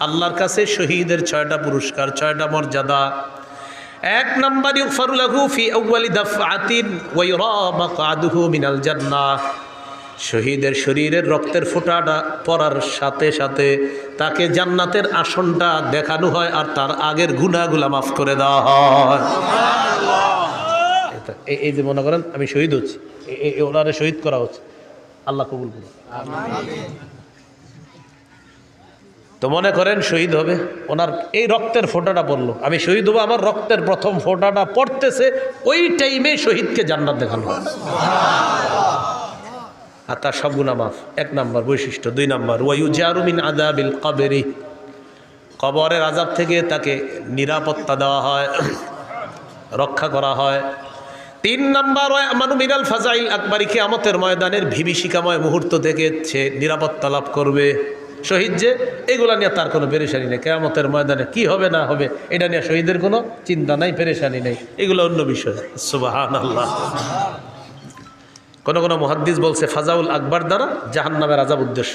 আল্লাহর কাছে শহীদের ছয়টা পুরস্কার, ছয়টা মর্যাদা। এক নম্বর মিনাল শহীদের শরীরের রক্তের ফোঁটাটা পড়ার সাথে সাথে তাকে জান্নাতের আসনটা দেখানো হয় আর তার আগের গুনাহগুলা মাফ করে দেওয়া হয়। এই- যে মনে করেন, আমি শহীদ হচ্ছি। ওনারে শহীদ করা হচ্ছে। আল্লাহ কবুল করুন তো মনে করেন শহীদ হবে। ওনার এই রক্তের ফোঁটাটা পড়ল। আমি শহীদ হব, আমার রক্তের প্রথম ফোঁটাটা পড়তেছে। ওই টাইমে শহীদকে জান্নাত দেখানো আর তার সব গুণা মাফ। এক নাম্বার বৈশিষ্ট্য। দুই নাম্বার ওয়াইউ জারুমিন আদাবিল কবেরি। কবরের আজাব থেকে তাকে নিরাপত্তা দেওয়া হয়, রক্ষা করা হয়। তিন নাম্বার আমানু মিনাল ফাজাইল আকবরী। কিয়ামতের ময়দানের ভিবিষিকাময় মুহূর্ত থেকে সে নিরাপত্তা লাভ করবে। শহীদ যে, এগুলা নিয়ে তার কোনো পেরেশানি নেই। কেয়ামতের ময়দানে কি হবে, না হবে, এটা নিয়ে শহীদের কোনো চিন্তা নাই, পেরেশানি নেই। এগুলো অন্য বিষয়। সুবাহান আল্লাহ কোন কোন মহাদ্দিস বলছে, ফাজাউল আকবর দ্বারা জাহান নামের আজাব উদ্দেশ্য।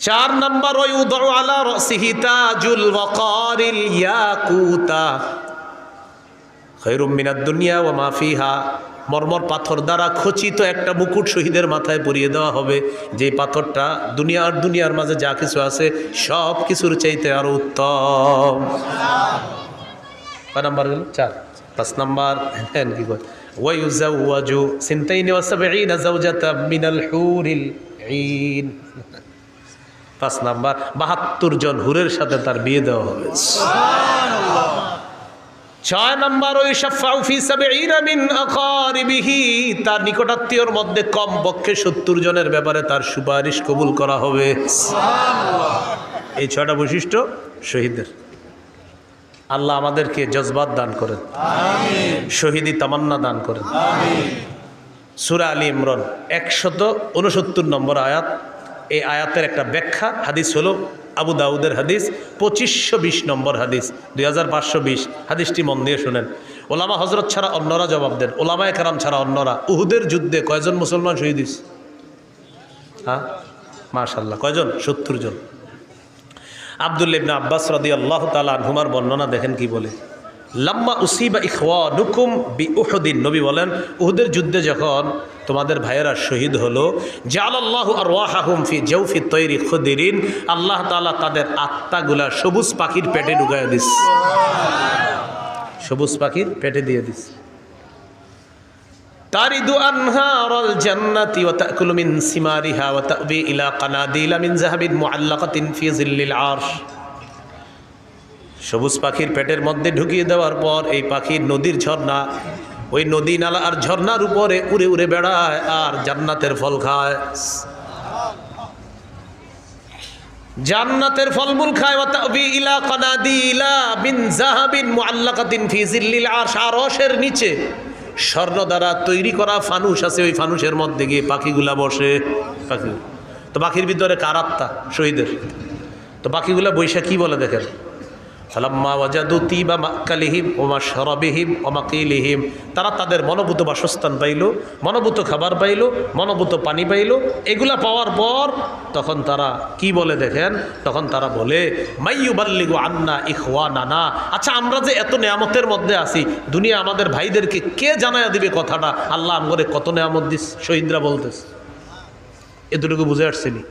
চার নম্বর ওই উদর আলা মিনাদ দুনিয়া ও মাফিহা মর্মর পাথর দ্বারা খচিত একটা মুকুট শহীদের মাথায় পরিয়ে দেওয়া হবে। যে পাথরটা দুনিয়া আর দুনিয়ার মাঝে যা কিছু আছে, সব কিছুর চাইতে আরও উত্তম। নাম্বার গেল চার। পাঁচ নাম্বার। হ্যাঁ কি কয়? মিনাল পাঁচ নাম্বার। বাহাত্তর জন হুরের সাথে তার বিয়ে দেওয়া হবে। ছয় নম্বর, ওই তার নিকটাত্মীয়র মধ্যে কম পক্ষে সত্তর জনের ব্যাপারে তার সুপারিশ কবুল করা হবে। এই ছয়টা বৈশিষ্ট্য শহীদের আল্লাহ আমাদেরকে জজবাত দান করেন। শহীদি তামান্না দান করেন। সুরা আলী ইমরান, একশত উনসত্তর নম্বর আয়াত। এই আয়াতের একটা ব্যাখ্যা। হাদিস হলো আবু দাউদের হাদিস, পঁচিশশো বিশ নম্বর হাদিস, দুই হাজার পাঁচশো বিশ। হাদিসটি মন দিয়ে শোনেন। ওলামা হজরত ছাড়া অন্যরা জবাব দেন। ওলামা একরাম ছাড়া অন্যরা। উহুদের যুদ্ধে কয়জন মুসলমান শহীদ হয়েছে? হ্যাঁ? মাশাল্লাহ কয়জন? সত্তর জন। আবদুল্লা ইবনে আব্বাস রদি আল্লাহ তালা আনহুমার বর্ণনা দেখেন কি বলে। লাম্মা উসিবা ইখওয়া নুকুম বি উহুদিন নবী বলেন, উহুদের যুদ্ধে যখন তোমাদের ভাইয়েরা শহীদ হলো, জালাল্লাহু আর ওয়াহাহুম ফি জৌফি তৈরি খুদিরিন, আল্লাহ তালা তাদের আত্মাগুলা সবুজ পাখির পেটে ঢুকায় দিস। সবুজ পাখির পেটে দিয়ে দিস। তারিদু আনহারাল জান্নাতি ওয়া তাকুলু মিন সিমারিহা ওয়া তাবি ইলা কানাদিলা মিন যাহাবিন মুআল্লাকাতিন ফি জিল্লিল আরশ। সবুজ পাখির পেটের মধ্যে ঢুকিয়ে দেওয়ার পর এই পাখির নদীর ঝর্ণা, ওই নদী নালা আর ঝর্ণার উপরে উড়ে উড়ে বেড়ায় আর জান্নাতের ফল খায়। জান্নাতের ফলমূল খায় ইলা কানাদিলা মিন যাহাবিন মুআল্লাকাতিন ফি জিল্লিল আরশ আরশের নিচে স্বর্ণ দ্বারা তৈরি করা ফানুস আছে, ওই ফানুসের মধ্যে গিয়ে পাখিগুলা বসে। পাখি তো পাখির ভিতরে কার আত্মা? শহীদের। তো পাখিগুলা বৈশা কি বলে দেখেন। তারা তাদের মনোভূত বাসস্থান পাইল, মনোভূত খাবার পাইল, মনোভূত পানি পাইল। এগুলা পাওয়ার পর তখন তারা কি বলে দেখেন? তখন তারা বলে মাইয়ুবাল্লিগু আন্না ইখওয়া নানা আচ্ছা আমরা যে এত নেয়ামতের মধ্যে আছি, দুনিয়া আমাদের ভাইদেরকে কে জানায়া দিবে কথাটা? আল্লাহ আমগরে কত নেয়ামত দিস? শহীদরা বলতেছে। এতটুকু বুঝে আসছিনি।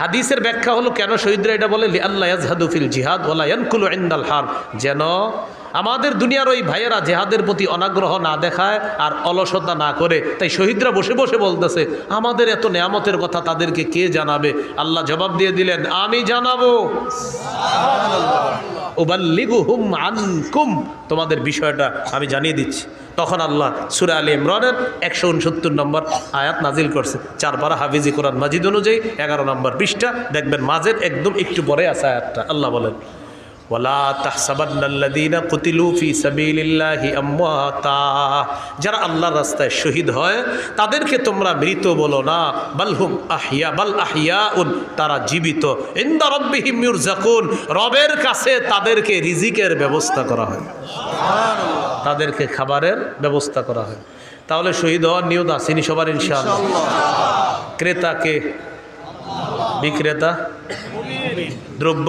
হাদিসের ব্যাখ্যা হলো, কেন শহীদরা এটা বলে? আল্লাহ ইয়াজহাদুফিল জিহাদ ওলা ইয়ানকুল ইন্দাল হার। যেন আমাদের দুনিয়ার ওই ভাইয়েরা জেহাদের প্রতি অনাগ্রহ না দেখায় আর অলসতা না করে। তাই শহীদরা বসে বসে বলতেছে, আমাদের এত নেয়ামতের কথা তাদেরকে কে জানাবে? আল্লাহ জবাব দিয়ে দিলেন, আমি জানাব। তোমাদের বিষয়টা আমি জানিয়ে দিচ্ছি। তখন আল্লাহ সুরা আলী ইমরানের একশো উনসত্তর নম্বর আয়াত নাজিল করছে। চার পারা হাফিজি কোরআন মাজিদ অনুযায়ী এগারো নম্বর পৃষ্ঠা। দেখবেন মাঝের একদম একটু পরে আছে আয়াতটা। আল্লাহ বলেন ওয়ালা তাহসাবান্নাল্লাযীনা কুতিলু ফি সাবিলিল্লাহি আমওয়াতা। যারা আল্লাহর রাস্তায় শহীদ হয় তাদেরকে তোমরা মৃত বলো না। বালহুম আহিয়া বাল আহিয়াউন তারা জীবিত। ইনদা রাব্বিহিম ইউরজাকুন রবের কাছে তাদেরকে রিজিকের ব্যবস্থা করা হয়। তাদেরকে খাবারের ব্যবস্থা করা হয়। তাহলে শহীদ হওয়ার নিয়ত আসেনি সবার ইনশাআল্লাহ। ক্রেতাকে বিক্রেতা। দ্রব্য।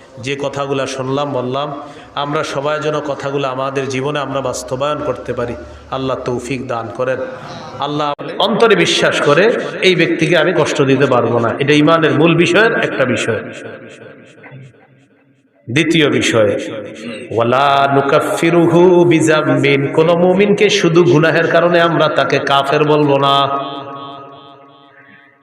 যে কথাগুলো শুনলাম, বললাম, আমরা সবাই যেন কথাগুলো আমাদের জীবনে আমরা বাস্তবায়ন করতে পারি। আল্লাহ তৌফিক দান করেন। আল্লাহ অন্তরে বিশ্বাস করে এই ব্যক্তিকে আমি কষ্ট দিতে পারব না। এটা ইমানের মূল বিষয়ের একটা বিষয়। দ্বিতীয় বিষয় কোন মুমিনকে শুধু গুনাহের কারণে আমরা তাকে কাফের বলব না।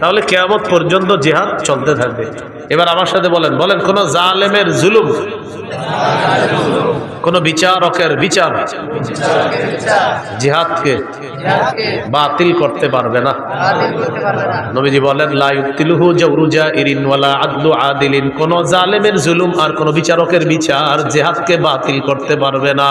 তাহলে কেয়ামত পর্যন্ত জেহাদ চলতে থাকবে। এবার আমার সাথে বলেন বলেন, কোন জালেমের জুলুম, কোন বিচারকের বিচার জিহাদকে বাতিল করতে পারবে না। নবীজি বলেন আদিলিন। কোন জালেমের জুলুম আর কোন বিচারকের বিচার জিহাদকে বাতিল করতে পারবে না।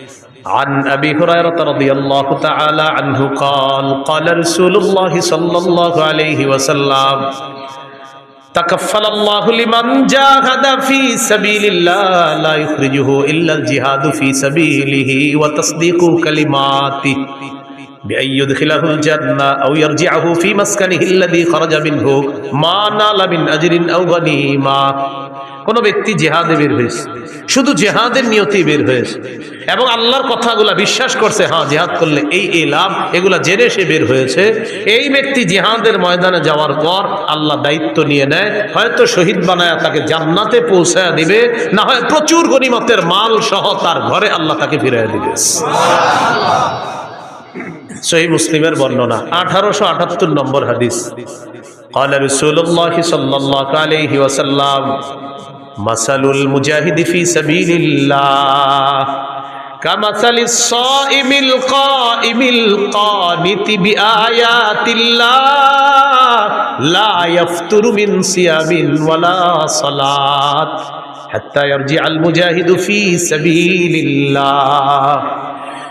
عن أبي هريرة رضي الله تعالى عنه قال قال رسول الله صلى الله عليه وسلم تكفل الله لمن جاهد في سبيل الله لا يخرجه إلا الجهاد في سبيله وتصديق كلماته. بأن يدخله الجنة أو يرجعه في مسكنه الذي خرج منه ما نال من أجر أو غنيمة কোন ব্যক্তি জেহাদে বের হয়েছে শুধু জেহাদের নিয়তি বের হয়েছে এবং আল্লাহর কথাগুলা বিশ্বাস করছে হ্যাঁ জেহাদ করলে এই এই লাভ এগুলা জেনে সে বের হয়েছে এই ব্যক্তি জেহাদের ময়দানে যাওয়ার পর আল্লাহ দায়িত্ব নিয়ে নেয় হয়তো শহীদ বানায় তাকে জান্নাতে পৌঁছায় দিবে না হয় প্রচুর গনিমতের মাল সহ তার ঘরে আল্লাহ তাকে ফিরিয়ে দিবে সহি মুসলিমের বর্ণনা আঠারোশো আটাত্তর নম্বর হাদিস قال رسول الله صلى الله عليه وسلم مثل المجاهد في سبيل الله كمثل الصائم القائم القانت بآيات الله لا يفتر من صيام ولا صلاة حتى يرجع المجاهد في سبيل الله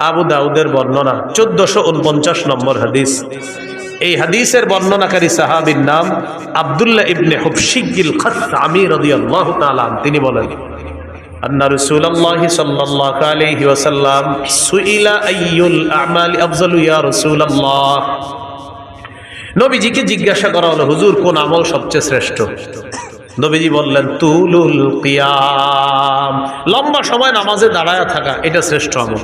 আবু দাউদের বর্ণনা, চোদ্দশো উনপঞ্চাশ নম্বর হাদিস। এই হাদিসের বর্ণনাকারী সাহাবীর নাম আব্দুল্লাহ ইবনে তাআলা আনহু। তিনি বলেন জিজ্ঞাসা করা হুজুর, কোন সবচেয়ে শ্রেষ্ঠ? নবীজি বললেন, তুলুল লম্বা সময় নামাজে দাঁড়ায় থাকা, এটা শ্রেষ্ঠ আমল।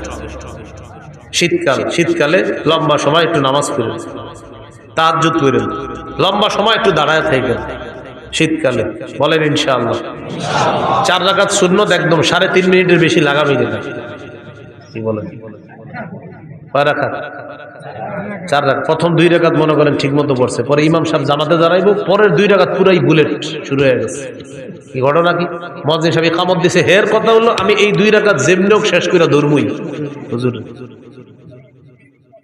শীতকাল, শীতকালে লম্বা সময় একটু নামাজ পড়েন তাহাজ্জুদ করেন। লম্বা সময় একটু দাঁড়ায় থাকেন। শীতকালে বলেন, ইনশাআল্লাহ। চার রাকাত শূন্য একদম সাড়ে তিন মিনিটের বেশি লাগামি দেবে কি বলেন? চার রাত প্রথম দুই রাকাত মনে করেন ঠিক মতো পড়ছে। পরে ইমাম সাহেব জামাতে দাঁড়াইবো, পরের দুই রাকাত পুরাই বুলেট শুরু হয়ে গেছে। কি ঘটনা কি? মসজিদ সাহেব কামত দিছে, হের কথা হলো, আমি এই দুই রাকাত যেমনি শেষ করে ধরবই হুজুর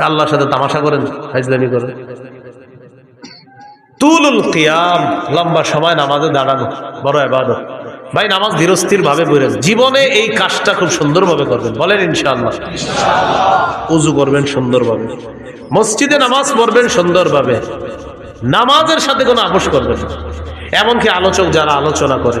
আল্লাহর সাথে তামাশা করেন হাজলামি করেন। তুলুল কিয়াম, লম্বা সময় নামাজে দাঁড়ানো, বড় এবাদত ভাই, নামাজ ধীরস্থির ভাবে পড়েন। জীবনে এই কাজটা খুব সুন্দরভাবে করবেন। বলেন ইনশাআল্লাহ। উজু করবেন সুন্দরভাবে। মসজিদে নামাজ পড়বেন সুন্দরভাবে। নামাজের সাথে কোনো আপোষ করবেন। এমনকি আলোচক যারা আলোচনা করে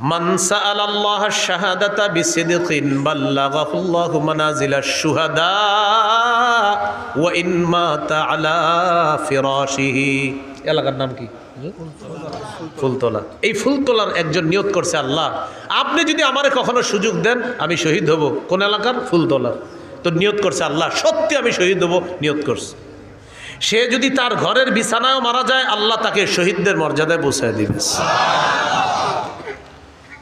মান সাআলাল্লাহ শাহাদাতা বিসিদকিন বাল্লাগাহুল্লাহু মানাজিলাশ শুহাদা ওয়া ইন মাতা আলা ফিরাশিহি। এলাকার নাম কি? ফুলতলা। এই ফুলতলার একজন নিয়োগ করছে আল্লাহ। আপনি যদি আমার কখনো সুযোগ দেন, আমি শহীদ হব। কোন এলাকার? ফুলতলার। তো নিয়ত করছে আল্লাহ। সত্যি আমি শহীদ হব, নিয়োগ করছে। সে যদি তার ঘরের বিছানায় মারা যায়, আল্লাহ তাকে শহীদদের মর্যাদায় বসায় দিবে।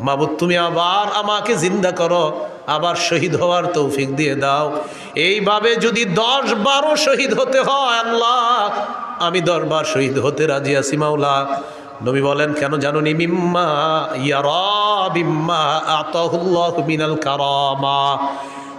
মাবুদ, তুমি আবার আমাকে জিন্দা করো। আবার শহীদ হওয়ার তৌফিক দিয়ে দাও। এইভাবে যদি দশ বারো শহীদ হতে হয়, আল্লাহ, আমি দরবার শহীদ হতে রাজি আছি, মাওলা। নবী বলেন, কেন জানুনি? মিম্মা ইয়ারা, বিম্মা আতাহুল্লাহ মিনাল কারামা।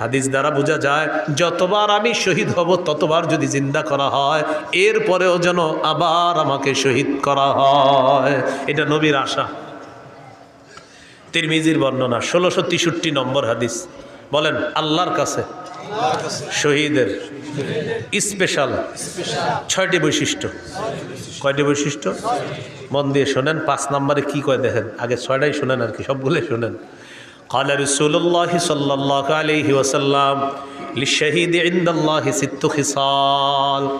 হাদিস দ্বারা বোঝা যায়, যতবার আমি শহীদ হব, ততবার যদি জিন্দা করা হয়, এরপরেও যেন আবার আমাকে শহীদ করা হয়। এটা নবীর আশা। তিরমিজির বর্ণনা, ষোলোশো তেষট্টি নম্বর হাদিস। বলেন, আল্লাহর কাছে শহীদের স্পেশাল ছয়টি বৈশিষ্ট্য। কয়টি বৈশিষ্ট্য? মন দিয়ে শোনেন, পাঁচ নম্বরে কি কয় দেখেন? আগে ছয়টাই শোনেন আর কি, সবগুলোই শোনেন। قال رسول الله صلى الله عليه وسلم للشهيد عند الله ست خصال.